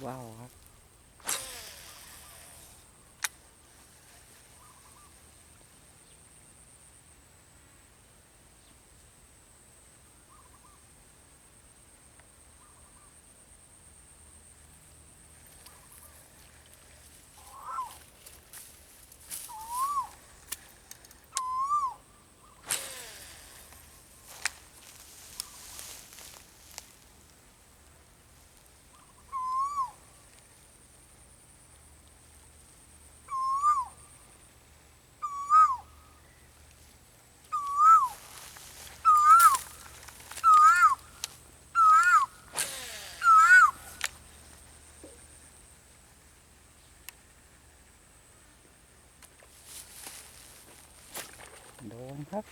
Wow. โดนครับ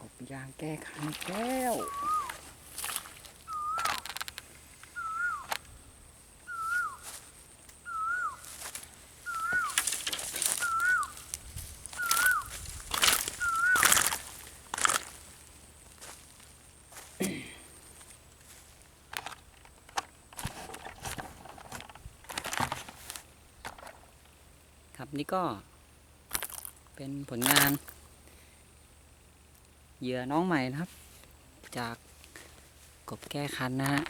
กบยางแก้คันแก้ว ครับนี่ก็เป็นผลงาน เหยื่อน้องใหม่นะครับ จากกบแก้คันนะฮะ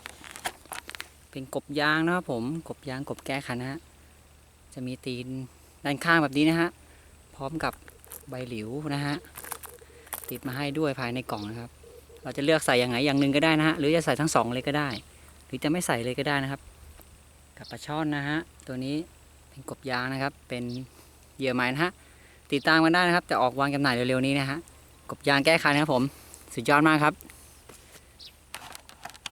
เป็นกบยางนะครับผมกบยางกบแก้คันนะฮะจะมีตีนด้านข้างแบบนี้นะฮะพร้อมกับใบหลิวนะฮะติดมาให้ด้วยภายในกล่องนะครับ เราจะเลือกใส่อย่างไหนอย่างหนึ่งก็ได้นะฮะหรือจะใส่ทั้งสองเลยก็ได้ หรือจะไม่ใส่เลยก็ได้นะครับ กับปลาช่อนนะฮะตัวนี้ กบยางนะครับ เป็นเหยื่อใหม่นะฮะติดตามกันได้นะครับ จะออกวางจำหน่ายเร็วๆนี้นะฮะกบยางแก้คันนะครับผม สุดยอดมากครับ